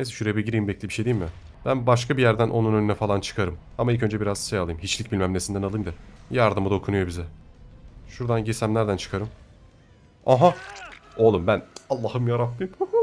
Neyse şuraya bir gireyim bekle bir şey diyeyim mi? Ben başka bir yerden onun önüne falan çıkarım. Ama ilk önce biraz şey alayım. Hiçlik bilmem nesinden alayım da. Yardımı dokunuyor bize. Şuradan girsem nereden çıkarım? Aha! Oğlum ben Allah'ım ya Rabbim.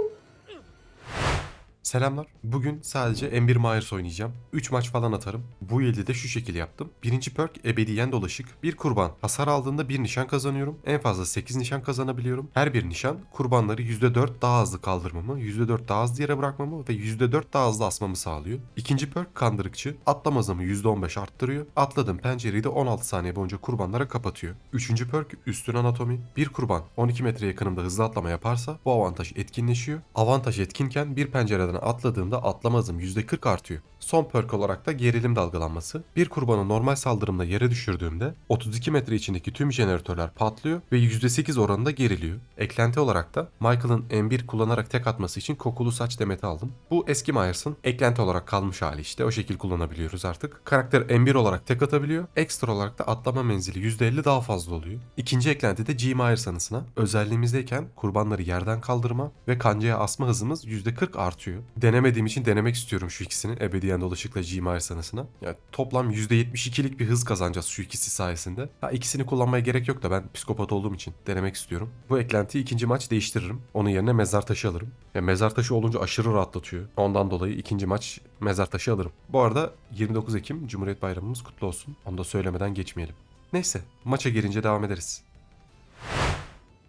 Selamlar. Bugün sadece M1 Myers oynayacağım. 3 maç falan atarım. Bu yılda de şu şekil yaptım. Birinci perk ebediyen dolaşık. Bir kurban. Hasar aldığında bir nişan kazanıyorum. En fazla 8 nişan kazanabiliyorum. Her bir nişan kurbanları %4 daha hızlı kaldırmamı, %4 daha hızlı yere bırakmamı ve %4 daha hızlı asmamı sağlıyor. İkinci perk kandırıkçı. Atlama hızımı %15 arttırıyor. Atladığım pencereyi de 16 saniye boyunca kurbanlara kapatıyor. Üçüncü perk üstün anatomi. Bir kurban 12 metre yakınımda hızlı atlama yaparsa bu avantaj etkinleşiyor. Avantaj etkinken bir pencereden atladığımda atlama hızım %40 artıyor. Son perk olarak da gerilim dalgalanması. Bir kurbanı normal saldırımda yere düşürdüğümde 32 metre içindeki tüm jeneratörler patlıyor ve %8 oranında geriliyor. Eklenti olarak da Michael'ın M1 kullanarak tek atması için kokulu saç demeti aldım. Bu eski Myers'ın eklenti olarak kalmış hali işte. O şekil kullanabiliyoruz artık. Karakter M1 olarak tek atabiliyor. Ekstra olarak da atlama menzili %50 daha fazla oluyor. İkinci eklenti de G Myers anısına. Özelliğimizdeyken kurbanları yerden kaldırma ve kancaya asma hızımız %40 artıyor. Denemediğim için denemek istiyorum şu ikisini. Ebediyen dolaşıkla G Myers anısına. Yani toplam %72'lik bir hız kazanacağız şu ikisi sayesinde. Ha ikisini kullanmaya gerek yok da ben psikopat olduğum için denemek istiyorum. Bu eklentiyi ikinci maç değiştiririm. Onun yerine mezar taşı alırım. Ya mezar taşı olunca aşırı rahatlatıyor. Ondan dolayı ikinci maç mezar taşı alırım. Bu arada 29 Ekim Cumhuriyet Bayramımız kutlu olsun. Onu da söylemeden geçmeyelim. Neyse maça girince devam ederiz.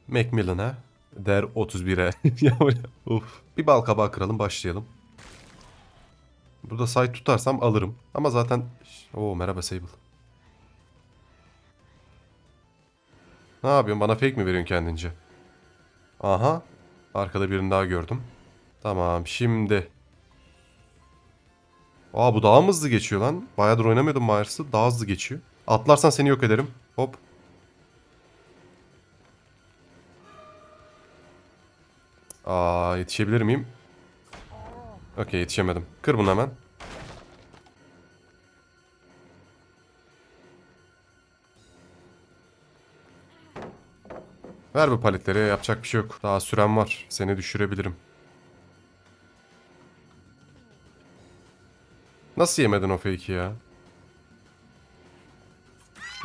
Macmillan'a der 31'e. Ya böyle, Uf. Bir bal kabağı kıralım başlayalım. Burada site tutarsam alırım. Ama zaten... Oo merhaba Sable. Ne yapıyorsun? Bana fake mi veriyorsun kendince? Aha. Arkada birini daha gördüm. Tamam şimdi. Aa bu daha hızlı geçiyor lan? Bayağıdır oynamıyordum Myers'ı. Daha hızlı geçiyor. Atlarsan seni yok ederim. Hop. Aa yetişebilir miyim? Okey yetişemedim. Kır bunu hemen. Ver bu paletleri yapacak bir şey yok. Daha süren var. Seni düşürebilirim. Nasıl yemedin o fake'i ya?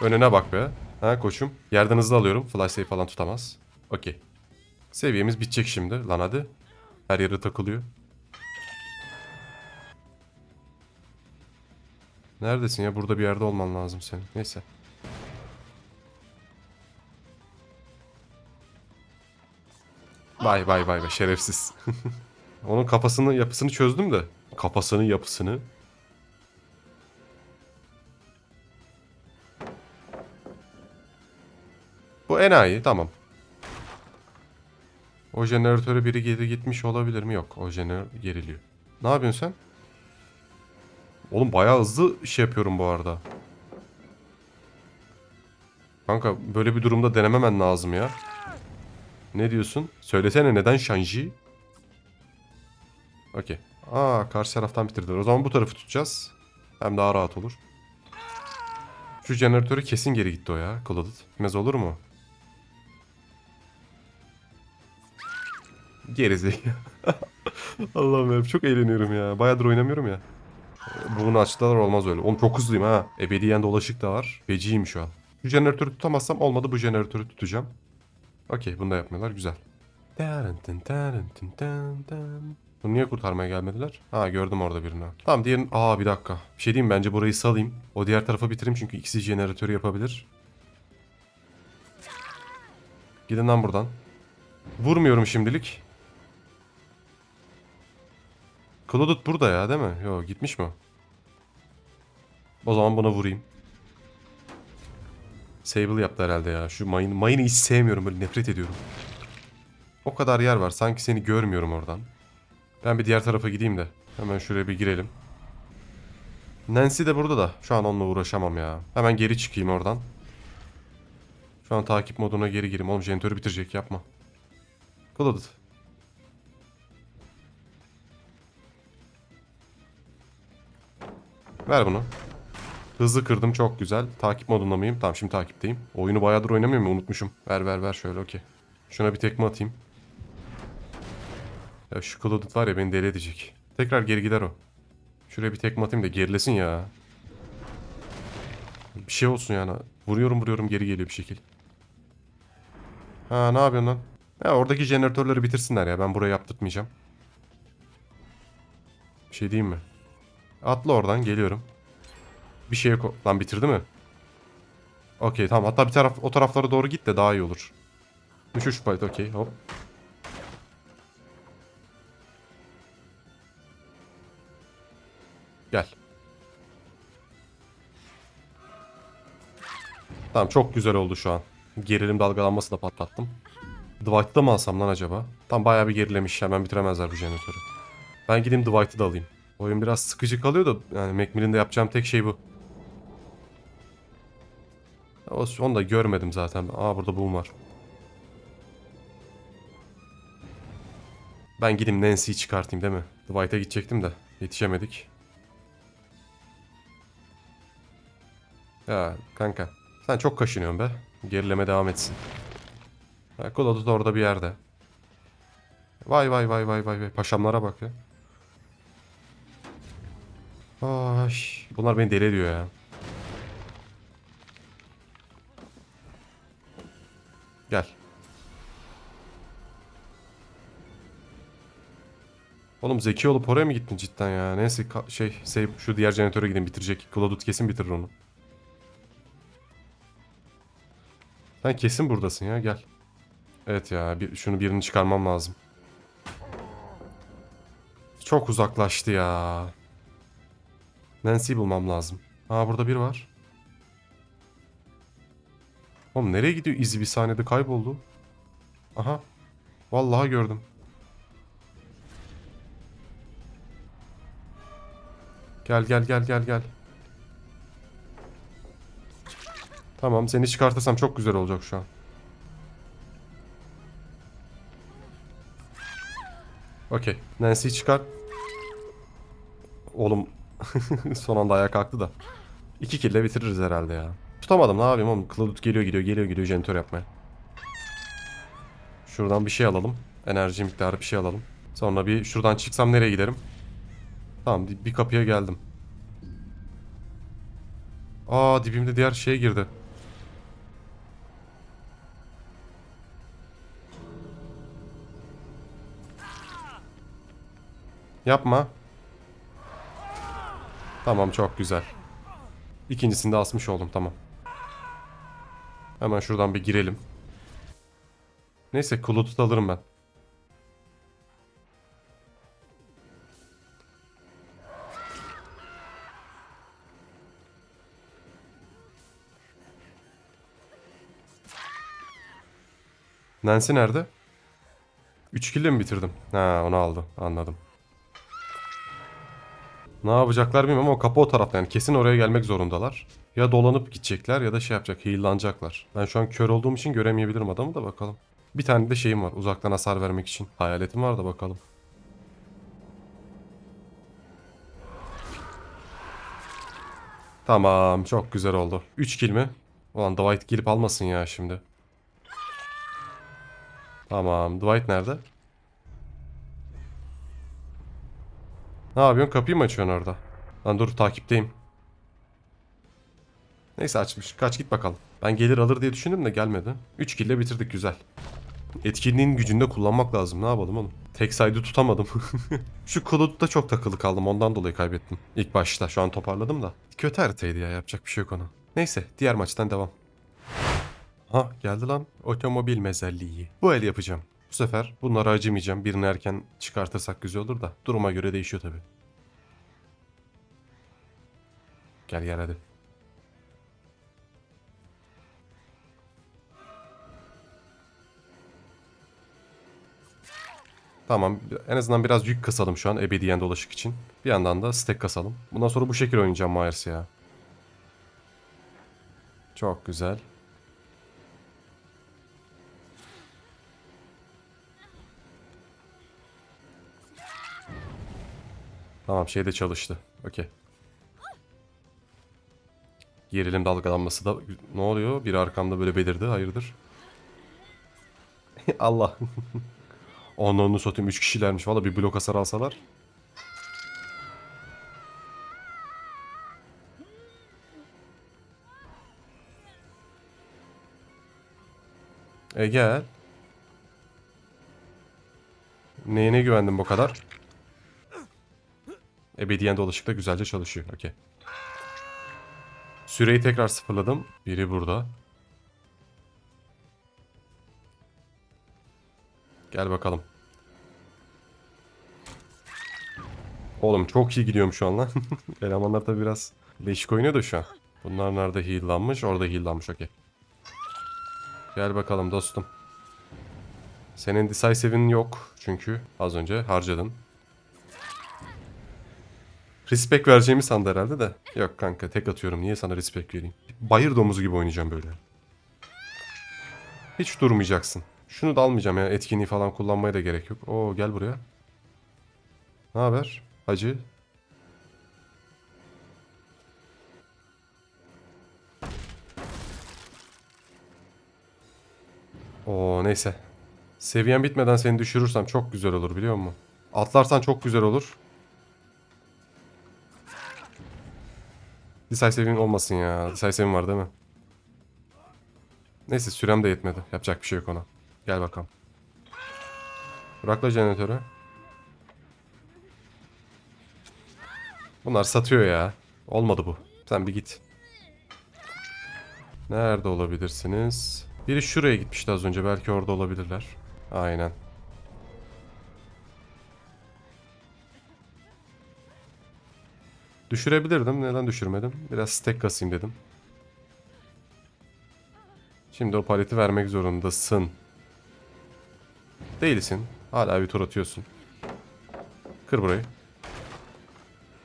Önüne bak be. Ha koçum. Yerden hızlı alıyorum. Flash save falan tutamaz. Okey. Seviyemiz bitecek şimdi. Lan hadi. Her yere takılıyor. Neredesin ya? Burada bir yerde olman lazım senin. Neyse. Vay vay vay vay şerefsiz. Onun kafasının yapısını çözdüm de. Kafasının yapısını. Bu enayi tamam. O jeneratöre biri geri gitmiş olabilir mi? Yok. O jeneratör geriliyor. Ne yapıyorsun sen? Oğlum bayağı hızlı şey yapıyorum bu arada. Kanka böyle bir durumda denememen lazım ya. Ne diyorsun? Söylesene neden Shanji? Okey. Aa karşı taraftan bitirdiler. O zaman bu tarafı tutacağız. Hem daha rahat olur. Şu jeneratörü kesin geri gitti o ya. Clouded. Gitmez olur mu? Gerizekalı. Allah'ım ya çok eğleniyorum ya. Bayağıdır oynamıyorum ya. Bunu açtılar olmaz öyle. Oğlum çok hızlıyım ha. Ebediyen dolaşık da var. Feciyim şu an. Şu jeneratörü tutamazsam olmadı bu jeneratörü tutacağım. Okey bunu da yapmıyorlar güzel. Bunu niye kurtarmaya gelmediler? Ha gördüm orada birini. Tamam diğerin... Aa bir dakika. Bir şey diyeyim bence burayı salayım. O diğer tarafa bitireyim çünkü ikisi jeneratörü yapabilir. Gidin lan buradan. Vurmuyorum şimdilik. Clouded burada ya değil mi? Yo gitmiş mi? O? Zaman buna vurayım. Sable yaptı herhalde ya. Şu mayın, mayını hiç sevmiyorum. Böyle nefret ediyorum. O kadar yer var. Sanki seni görmüyorum oradan. Ben bir diğer tarafa gideyim de. Hemen şuraya bir girelim. Nancy de burada da. Şu an onunla uğraşamam ya. Hemen geri çıkayım oradan. Şu an takip moduna geri gireyim. Oğlum jeneratörü bitirecek yapma. Clouded. Ver bunu. Hızlı kırdım çok güzel. Takip modunda mıyım? Tamam şimdi takipteyim. Oyunu bayağıdır oynamıyorum unutmuşum. Ver ver ver şöyle okey. Şuna bir tekme atayım. Ya şu Clouded var ya beni deli edecek. Tekrar geri gider o. Şuraya bir tekme atayım da gerilesin ya. Bir şey olsun yani. Vuruyorum vuruyorum geri geliyor bir şekil. Ha ne yapıyorsun lan? Ya oradaki jeneratörleri bitirsinler ya. Ben burayı yaptırtmayacağım. Bir şey diyeyim mi? Atla oradan geliyorum. Bir şeye Lan bitirdi mi? Okey tamam. Hatta bir taraf o taraflara doğru git de daha iyi olur. Düşüş fight okey hop. Gel. Tamam çok güzel oldu şu an. Gerilim dalgalanması da patlattım. Dwight'ı da mı alsam lan acaba? Tam bayağı bir gerilemiş. Hemen bitiremezler bu jeneratörü. Ben gideyim Dwight'ı da alayım. Oyun biraz sıkıcı kalıyor da yani Macmillan'da yapacağım tek şey bu. Onu da görmedim zaten. Aa burada boom var. Ben gideyim Nancy'yi çıkartayım değil mi? Dwight'a gidecektim de yetişemedik. Ya kanka sen çok kaşınıyorsun be. Gerileme devam etsin. Ha, Claude da orada bir yerde. Vay vay vay vay vay vay. Paşamlara bak ya. Ay, bunlar beni deli ediyor ya. Gel. Oğlum zeki olup oraya mı gittin cidden ya? Neyse şey, şey şu diğer jeneratöre gidin bitirecek. Claudut kesin bitirir onu. Sen kesin buradasın ya gel. Evet ya bir, şunu birini çıkarmam lazım. Çok uzaklaştı ya. Nancy'yi bulmam lazım. Aa burada bir var. Oğlum nereye gidiyor? İzi bir saniyede kayboldu. Aha. Vallahi gördüm. Gel gel gel gel gel. Tamam seni çıkartırsam çok güzel olacak şu an. Okey. Nancy'yi çıkar. Oğlum son anda ayağa kalktı da. İki kille bitiririz herhalde ya. Tutamadım ne yapayım oğlum. Cloud geliyor gidiyor geliyor gidiyor jeneratör yapmaya. Şuradan bir şey alalım. Enerji miktarı bir şey alalım. Sonra bir şuradan çıksam nereye giderim? Tamam bir kapıya geldim. Aa dibimde diğer şeye girdi. Yapma. Tamam çok güzel. İkincisini de asmış oldum tamam. Hemen şuradan bir girelim. Neyse kulutu alırım ben. Nancy nerede? 3 kille mi bitirdim? Ha onu aldı. Anladım. Ne yapacaklar bilmiyorum ama kapı o tarafta yani kesin oraya gelmek zorundalar. Ya dolanıp gidecekler ya da şey yapacak heal'lanacaklar. Ben şu an kör olduğum için göremeyebilirim adamı da bakalım. Bir tane de şeyim var uzaktan hasar vermek için. Hayaletim var da bakalım. Tamam çok güzel oldu. 3 kill mi? Ulan Dwight gelip almasın ya şimdi. Tamam Dwight nerede? Ne yapıyorsun? Kapıyı mı açıyorsun orada? Lan dur takipteyim. Neyse açmış. Kaç git bakalım. Ben gelir alır diye düşündüm de gelmedi. 3 kille bitirdik güzel. Etkinliğin gücünde kullanmak lazım. Ne yapalım oğlum? Tek saydı tutamadım. Şu Cloud'da çok takılı kaldım. Ondan dolayı kaybettim. İlk başta. Şu an toparladım da. Kötü haritaydı ya. Yapacak bir şey yok ona. Neyse. Diğer maçtan devam. Ha geldi lan. Otomobil mezarlığı. Bu el yapacağım. Bu sefer bunlara acımayacağım. Birini erken çıkartırsak güzel olur da. Duruma göre değişiyor tabi. Gel gel hadi. Tamam en azından biraz yük kasalım şu an ebediyen dolaşık için. Bir yandan da stack kasalım. Bundan sonra bu şekil oynayacağım Myers ya. Çok güzel. Tamam şey de çalıştı. Okey. Gerilim dalgalanması da ne oluyor? Biri arkamda böyle belirdi. Hayırdır? Allah. Onu onu satayım. 3 kişilermiş. Valla bir blok hasar alsalar. E gel. Neyine güvendin bu kadar? Ebediyen dolaşık da güzelce çalışıyor. Okey. Süreyi tekrar sıfırladım. Biri burada. Gel bakalım. Oğlum çok iyi gidiyorum şu an lan. Elemanlar da biraz değişik oynuyor da şu an. Bunlar nerede heal'lanmış? Orada heal'lanmış okey. Gel bakalım dostum. Senin decisive'in yok çünkü az önce harcadın. Respect vereceğimi sandı herhalde de. Yok kanka tek atıyorum. Niye sana respect vereyim? Bayır domuzu gibi oynayacağım böyle. Hiç durmayacaksın. Şunu da almayacağım ya. Etkinliği falan kullanmaya da gerek yok. Oo gel buraya. Ne haber? Hacı. Oo neyse. Seviyen bitmeden seni düşürürsem çok güzel olur biliyor musun? Atlarsan çok güzel olur. Decisive'in olmasın ya. Decisive'in var değil mi? Neyse sürem de yetmedi. Yapacak bir şey yok ona. Gel bakalım. Bırakla jeneratörü. Bunlar satıyor ya. Olmadı bu. Sen bir git. Nerede olabilirsiniz? Biri şuraya gitmişti az önce. Belki orada olabilirler. Aynen. Düşürebilirdim. Neden düşürmedim? Biraz stack kasayım dedim. Şimdi o paleti vermek zorundasın. Değilsin. Hala bir tur atıyorsun. Kır burayı.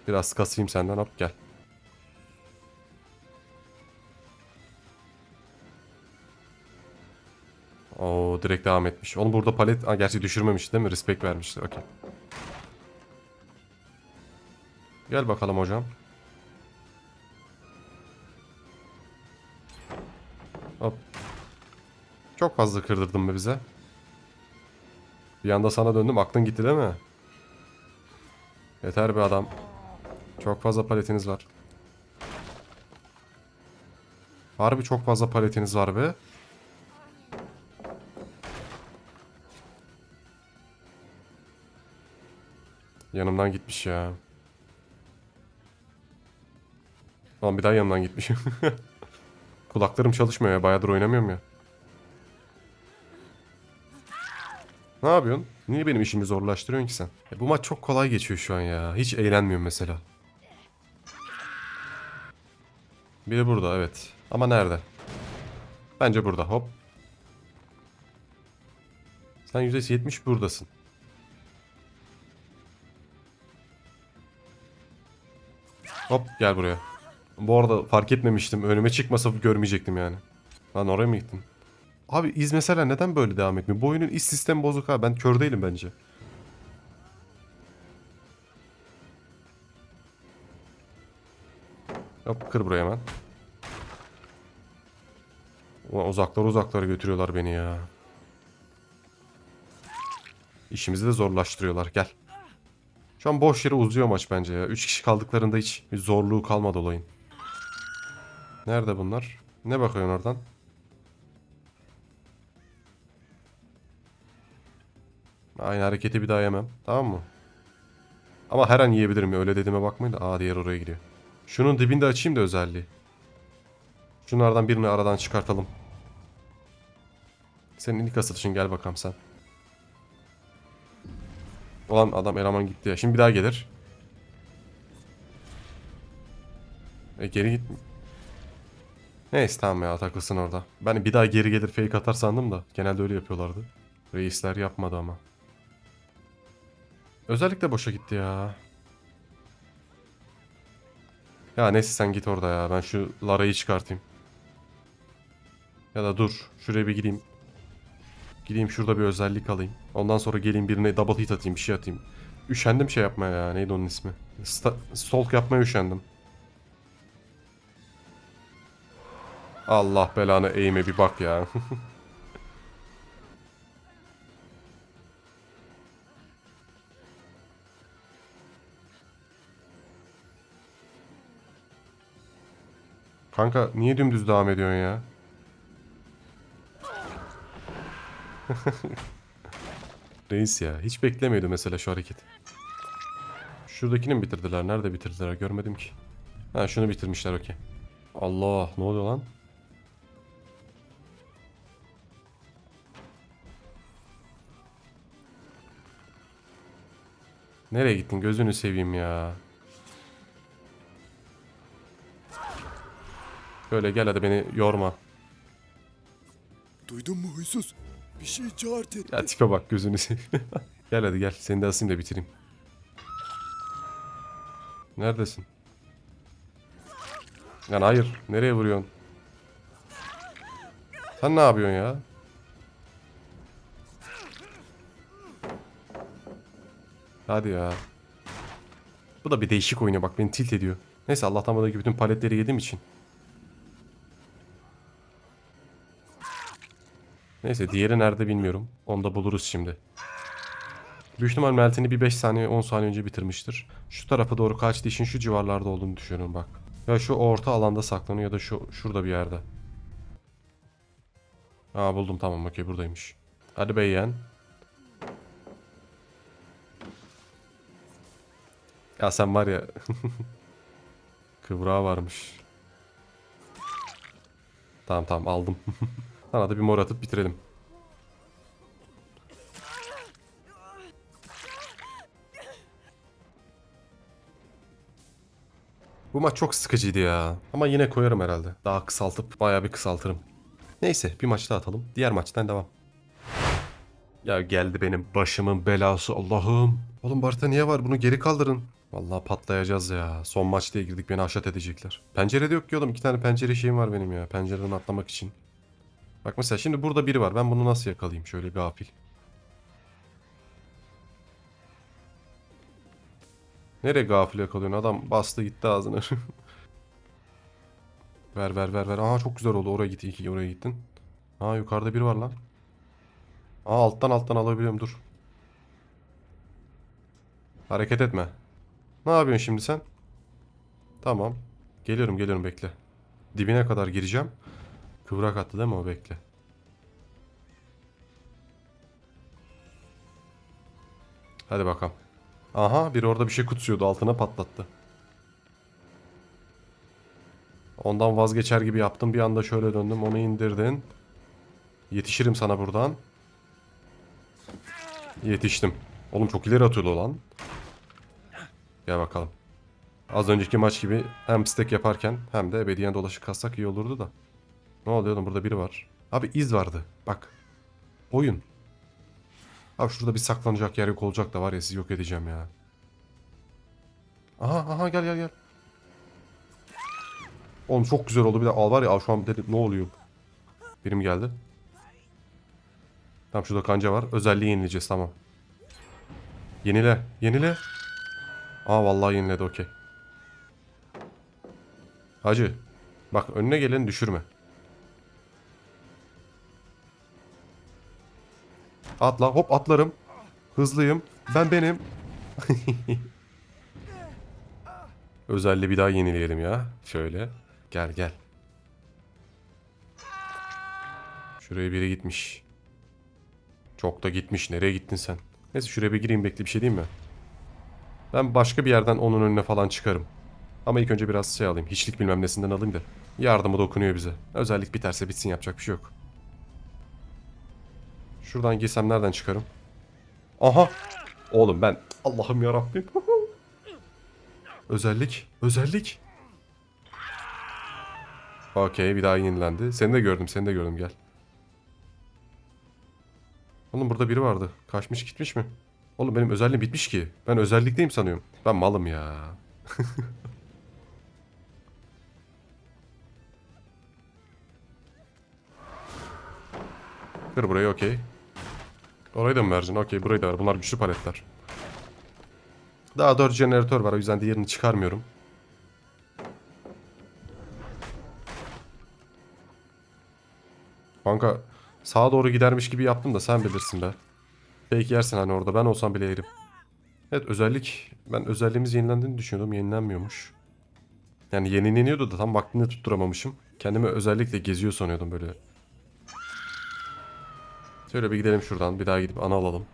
Biraz kasayım senden. Hop gel. Oo direkt devam etmiş. Onu burada palet... Ha, gerçi düşürmemiş değil mi? Respect vermişti. Okey. Gel bakalım hocam. Hop. Çok fazla kırdırdın be bize. Bir anda sana döndüm. Aklın gitti değil mi? Yeter be adam. Çok fazla paletiniz var. Harbi çok fazla paletiniz var be. Yanımdan gitmiş ya. Lan bir daha yanımdan gitmiş. Kulaklarım çalışmıyor ya. Bayağıdır oynamıyorum ya. Ne yapıyorsun? Niye benim işimi zorlaştırıyorsun ki sen? E, bu maç çok kolay geçiyor şu an ya. Hiç eğlenmiyorum mesela. Biri burada evet. Ama nerede? Bence burada. Hop. Sen %70 buradasın. Hop gel buraya. Bu arada fark etmemiştim. Önüme çıkmasa görmeyecektim yani. Lan oraya mı gittin? Abi iz mesela neden böyle devam etmiyor? Bu oyunun iz sistemi bozuk ha. Ben kör değilim bence. Hop kır buraya hemen. Ulan uzaklar uzaklara götürüyorlar beni ya. İşimizi de zorlaştırıyorlar. Gel. Şu an boş yere uzuyor maç bence ya. 3 kişi kaldıklarında hiç bir zorluğu kalmadı olayın. Nerede bunlar? Ne bakıyorsun oradan? Aynı hareketi bir daha yemem. Tamam mı? Ama her an yiyebilirim. Öyle dediğime bakmayın da. Aa diğer oraya gidiyor. Şunun dibinde açayım da özelliği. Şunlardan birini aradan çıkartalım. Senin ilk asılışın gel bakalım sen. Olan adam eleman gitti ya. Şimdi bir daha gelir. E geri git. Neyse tamam ya takılsın orada. Ben bir daha geri gelir fake atar sandım da. Genelde öyle yapıyorlardı. Reisler yapmadı ama. Özellikle boşa gitti ya. Ya neyse sen git orada ya. Ben şu Lara'yı çıkartayım. Ya da dur. Şuraya bir gideyim. Gideyim şurada bir özellik alayım. Ondan sonra geleyim birine double hit atayım bir şey atayım. Üşendim şey yapmaya ya. Neydi onun ismi? Sta stalk yapmaya üşendim. Allah belanı eğime bir bak ya. Kanka niye dümdüz devam ediyorsun ya? Reis ya. Hiç beklemiyordu mesela şu hareket. Şuradakini mi bitirdiler? Nerede bitirdiler? Görmedim ki. Ha şunu bitirmişler okey. Allah ne oluyor lan? Nereye gittin? Gözünü seveyim ya. Böyle gel hadi beni yorma. Duydun mu huysuz? Bir şey çağırt etti. Ya tipe bak gözünü seveyim. gel hadi gel. Seni de asayım da bitireyim. Neredesin? Yani hayır. Nereye vuruyorsun? Sen ne yapıyorsun ya? Hadi ya. Bu da bir değişik oyunu bak beni tilt ediyor. Neyse Allah'tan buradaki bütün paletleri yediğim için. Neyse diğeri nerede bilmiyorum. Onu da buluruz şimdi. Büyük ihtimal Meltin'i bir 5 saniye 10 saniye önce bitirmiştir. Şu tarafa doğru kaçtığı için şu civarlarda olduğunu düşünüyorum bak. Ya şu orta alanda saklanıyor ya da şu şurada bir yerde. Aa buldum tamam okey buradaymış. Hadi be yeğen. Ya sen var ya. Kıvrağı varmış. Tamam tamam aldım. Sana da bir mor atıp bitirelim. Bu maç çok sıkıcıydı ya. Ama yine koyarım herhalde. Daha kısaltıp bayağı bir kısaltırım. Neyse bir maç daha atalım. Diğer maçtan devam. Ya geldi benim başımın belası Allah'ım. Oğlum Barta niye var? Bunu geri kaldırın. Vallahi patlayacağız ya. Son maç diye girdik beni haşat edecekler. Pencerede yok ki oğlum. İki tane pencere şeyim var benim ya. Pencereden atlamak için. Bak mesela şimdi burada biri var. Ben bunu nasıl yakalayayım? Şöyle gafil. Nereye gafil yakalıyorsun? Adam bastı gitti ağzını. ver ver ver ver. Aa çok güzel oldu. Oraya git. iyi ki oraya gittin. Aa yukarıda biri var lan. Aa alttan alttan alabiliyorum dur. Hareket etme. Ne yapıyorsun şimdi sen? Tamam. Geliyorum geliyorum bekle. Dibine kadar gireceğim. Kıvrak attı değil mi o bekle. Hadi bakalım. Aha biri orada bir şey kutsuyordu altına patlattı. Ondan vazgeçer gibi yaptım bir anda şöyle döndüm onu indirdin. Yetişirim sana buradan. Yetiştim. Oğlum çok ileri atıyordu lan. Gel bakalım. Az önceki maç gibi hem stack yaparken hem de ebediyen dolaşık kassak iyi olurdu da. Ne oluyor oğlum burada biri var. Abi iz vardı. Bak. Oyun. Abi şurada bir saklanacak yer yok olacak da var ya sizi yok edeceğim ya. Aha aha gel gel gel. Oğlum çok güzel oldu bir de al var ya şu an dedim ne oluyor. Birim geldi. Tamam şurada kanca var. Özelliği yenileyeceğiz tamam. Yenile. Yenile. Aa vallahi yeniledi okey. Hacı. Bak önüne geleni düşürme. Atla hop atlarım. Hızlıyım. Ben benim. Özelliği bir daha yenileyelim ya. Şöyle. Gel gel. Şuraya biri gitmiş. Çok da gitmiş. Nereye gittin sen? Neyse şuraya bir gireyim bekle bir şey diyeyim mi? Ben başka bir yerden onun önüne falan çıkarım. Ama ilk önce biraz şey alayım. Hiçlik bilmem nesinden alayım da. Yardımı dokunuyor bize. Özellik biterse bitsin yapacak bir şey yok. Şuradan girsem nereden çıkarım? Aha! Oğlum ben Allah'ım yarabbim. özellik. Özellik. Okey bir daha yenilendi. Seni de gördüm seni de gördüm gel. Oğlum burada biri vardı. Kaçmış gitmiş mi? Oğlum benim özelliğim bitmiş ki. Ben özellikteyim sanıyorum. Ben malım ya. Kır burayı okey. Orayı da mı vereceksin? Okey burayı da ver. Bunlar güçlü paletler. Daha 4 jeneratör var o yüzden diğerini çıkarmıyorum. Kanka sağa doğru gidermiş gibi yaptım da sen bilirsin be. Fake yersin hani orada ben olsam bile yerim. Evet özellik ben özelliğimiz yenilendiğini düşünüyordum yenilenmiyormuş. Yani yenileniyordu da tam vaktinde tutturamamışım. Kendimi özellikle geziyor sanıyordum böyle. Şöyle bir gidelim şuradan. Bir daha gidip ana alalım.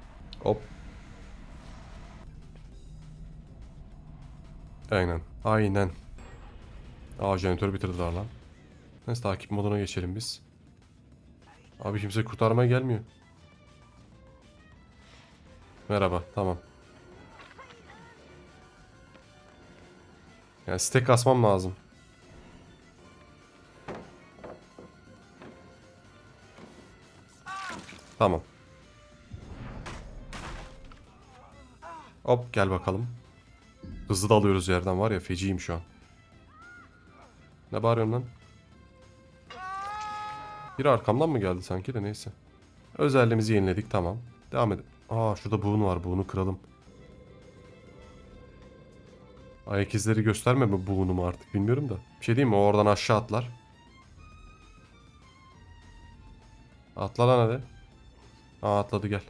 Hop. Aynen. Aynen. Aa jeneratörü bitirdiler lan. Neyse takip moduna geçelim biz. Abi kimse kurtarmaya gelmiyor. Merhaba, tamam. Yani stack asmam lazım. Tamam. Hop gel bakalım. Hızlı da alıyoruz yerden var ya feciyim şu an. Ne bağırıyorsun lan? Biri arkamdan mı geldi sanki de neyse. Özelliğimizi yeniledik tamam. Devam edelim. Aa şurada buğun var buğunu kıralım. Ayak izleri gösterme mi buğunumu artık bilmiyorum da. Bir şey diyeyim mi o oradan aşağı atlar. Atla lan hadi. Aa atladı gel.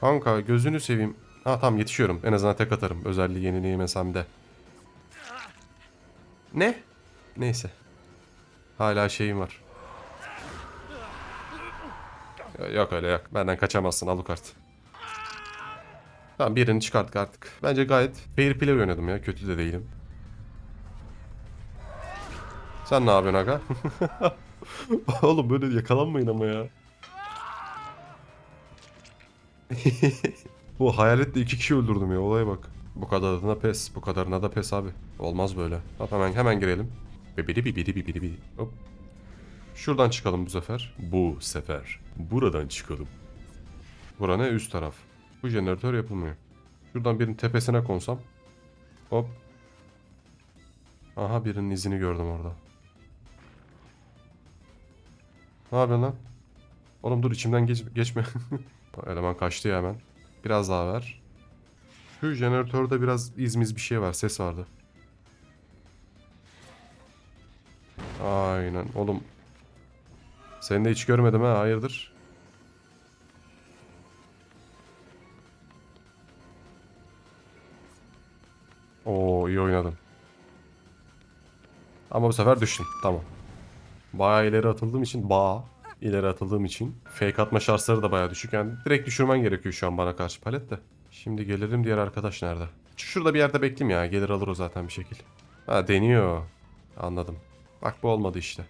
Kanka gözünü seveyim. Ha tamam yetişiyorum. En azından tek atarım. Özelliği yenileyemesem de. Ne? Neyse. Hala şeyim var. Yok öyle yok. Benden kaçamazsın Alucard. Tamam birini çıkarttık artık. Bence gayet fair play oynadım ya. Kötü de değilim. Sen ne yapıyorsun aga? Oğlum böyle yakalanmayın ama ya. Bu hayaletle iki kişi öldürdüm ya olaya bak. Bu kadarına pes, bu kadarına da pes abi. Olmaz böyle. Hop hemen hemen girelim. Bibidi bibidi bibidi bibidi. Hop. Şuradan çıkalım bu sefer. Bu sefer. Buradan çıkalım. Bura ne? Üst taraf. Bu jeneratör yapılmıyor. Şuradan birinin tepesine konsam. Hop. Aha birinin izini gördüm orada. Ne yapıyorsun lan? Oğlum dur içimden geç, geçme. Eleman kaçtı ya hemen. Biraz daha ver. Şu jeneratörde biraz izmiz bir şey var. Ses vardı. Aynen. Oğlum. Seni de hiç görmedim ha. Hayırdır? Oo iyi oynadın. Ama bu sefer düştüm. Tamam. Bayağı ileri atıldığım için bağ ileri atıldığım için fake atma şansları da bayağı düşük. Yani direkt düşürmen gerekiyor şu an bana karşı palet de. Şimdi gelelim diğer arkadaş nerede? Şurada bir yerde bekleyeyim ya. Gelir alır o zaten bir şekil. Ha deniyor. Anladım. Bak bu olmadı işte.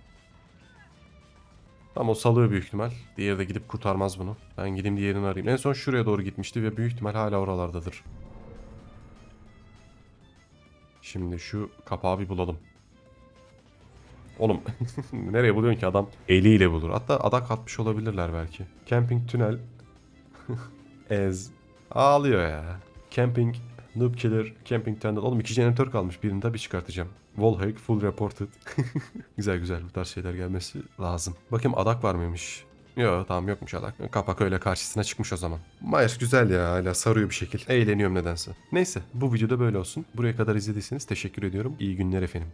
Tamam o salıyor büyük ihtimal. Diğeri de gidip kurtarmaz bunu. Ben gideyim diğerini arayayım. En son şuraya doğru gitmişti ve büyük ihtimal hala oralardadır. Şimdi şu kapağı bir bulalım. Oğlum nereye buluyorsun ki adam eliyle bulur. Hatta adak atmış olabilirler belki. Camping tünel. Ez. Ağlıyor ya. Camping, noob killer, camping tender. Oğlum iki jeneratör kalmış. Birini bir çıkartacağım. Wallhack full reported. güzel güzel bu tarz şeyler gelmesi lazım. Bakayım adak var mıymış? Yok tamam yokmuş adak. Kapak öyle karşısına çıkmış o zaman. Myers güzel ya hala sarıyor bir şekil. Eğleniyorum nedense. Neyse bu videoda böyle olsun. Buraya kadar izlediyseniz teşekkür ediyorum. İyi günler efendim.